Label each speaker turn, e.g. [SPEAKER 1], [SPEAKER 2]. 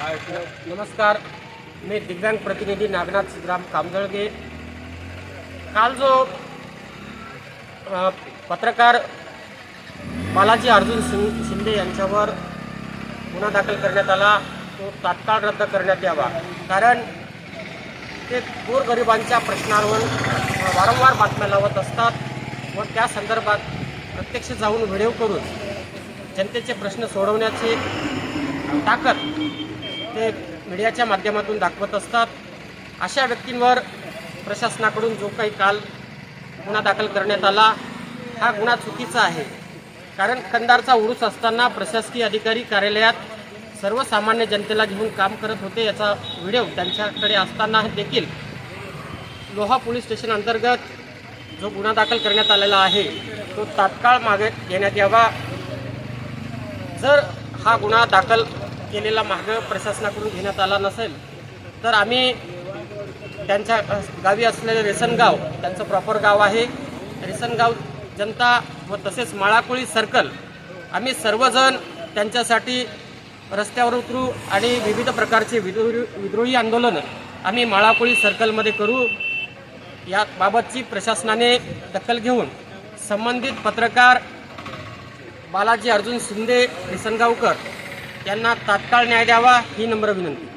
[SPEAKER 1] नमस्कार मी दिव्यांग प्रतिनिधी नागनाथ सिद्धराम कामदळगे काल जो पत्रकार बालाजी अर्जुन सिंग शिंदे यांच्यावर गुन्हा दाखल करण्यात आला तो तात्काळ रद्द करण्यात यावा. कारण ते गोरगरिबांच्या प्रश्नांवर वारंवार बातम्या लावत असतात व त्या संदर्भात प्रत्यक्ष जाऊन व्हिडिओ करून जनतेचे प्रश्न सोडवण्याची ताकद ते मीडियाच्या माध्यमातून दाखवत असतात. अशा व्यक्तींवर प्रशासनाकडून जो काही काल गुन्हा दाखल करण्यात आला हा गुन्हा चुकीचा आहे. कारण कंदारचा उडूस असताना प्रशासकीय अधिकारी कार्यालयात सर्वसामान्य जनतेला घेऊन काम करत होते याचा व्हिडिओ त्यांच्याकडे असताना देखील लोहा पोलीस स्टेशन अंतर्गत जो गुन्हा दाखल करण्यात आलेला आहे तो तात्काळ मागे घेण्यात यावा. जर हा गुन्हा दाखल केलेला मार्ग प्रशासनाकडून घेण्यात आला नसेल तर आम्ही त्यांच्या गावी असलेले रेसनगाव त्यांचं प्रॉपर गाव आहे. रेसनगाव जनता व तसेच माळाकोळी सर्कल आम्ही सर्वजण त्यांच्यासाठी रस्त्यावर उतरू आणि विविध प्रकारचे विद्रोही विद्रोही आंदोलन आम्ही माळाकोळी सर्कलमध्ये करू. याबाबतची प्रशासनाने दखल घेऊन संबंधित पत्रकार बालाजी अर्जुन शिंदे रिसनगावकर यांना तात्काळ न्याय द्यावा ही नम्र विनंती.